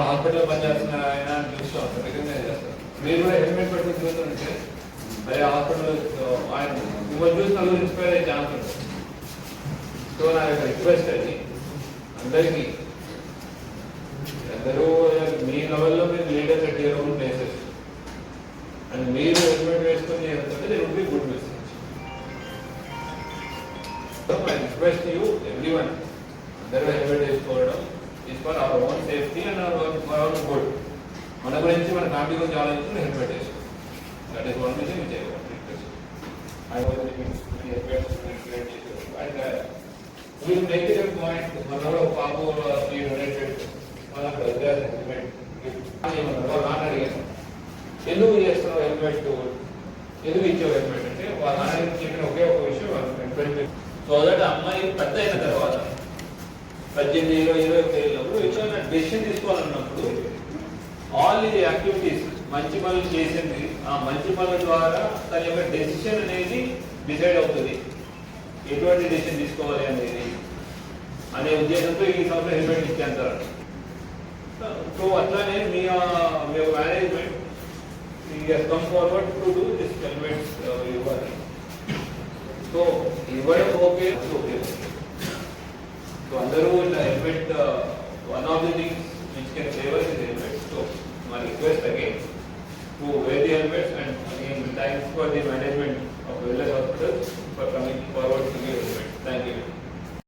హాస్పిటల్లో పనిచేస్తున్న ఆయన అని చూస్తూ ఉంటారు రికగ్నైజ్ చేస్తారు మీరు కూడా హెల్మెట్ పెట్టుకుని చూస్తుంటే మరి హాస్పిటల్ ఆయన మిమ్మల్ని చూసి నలుగురు ఇన్స్పైర్ అయ్యే ఛాన్స్ ఉంటుంది సో నా యొక్క రిక్వెస్ట్ అది అందరికీ అందరూ మీ లెవెల్లో మీరు leader set your own places. And మీరు హెల్మెట్ వేసుకొని వెళ్తుంటే they be good message I request you every one అందరూ హెల్మెట్ వేసుకోవడం is for our own safety and our for good మన గురించి మన ఫ్యామిలీ గురించి ఆలోచించి హెల్మెట్ వేసుకో that is one thing which and వీళ్ళు పాయింట్ మనలో హెల్మెట్ నాన్న అడిగాను ఎందుకు చేస్తున్నావు హెల్మెట్ ఎందుకు ఇచ్చావు హెల్మెట్ అంటే వాళ్ళ నాన్న చెప్పిన ఒకే ఒక విషయం సో దట్ అమ్మాయి పెద్ద అయిన తర్వాత పద్దెనిమిది ఇరవై ఇరవై డెసిషన్ తీసుకోవాలన్నప్పుడు ఆల్ ఇది యాక్టివిటీస్ మంచి పనులు చేసింది ఆ మంచి పనుల ద్వారా తన యొక్క డెసిషన్ అనేది డిసైడ్ అవుతుంది. ఎటువంటి డెసిషన్ తీసుకోవాలి అనేది అనే ఉద్దేశంతో ఈ సంవత్సరం హెల్మెట్ ఇచ్చేస్తారు సో అట్లానే మీ మీ management come forward to do this helmets ఇవ్వాలి సో ఇవ్వడం ఓకే ఓకే సో అందరూ ఇట్లా helmet all the things which can favor the is helmet. So my request again to wear the helmets and again thanks for the management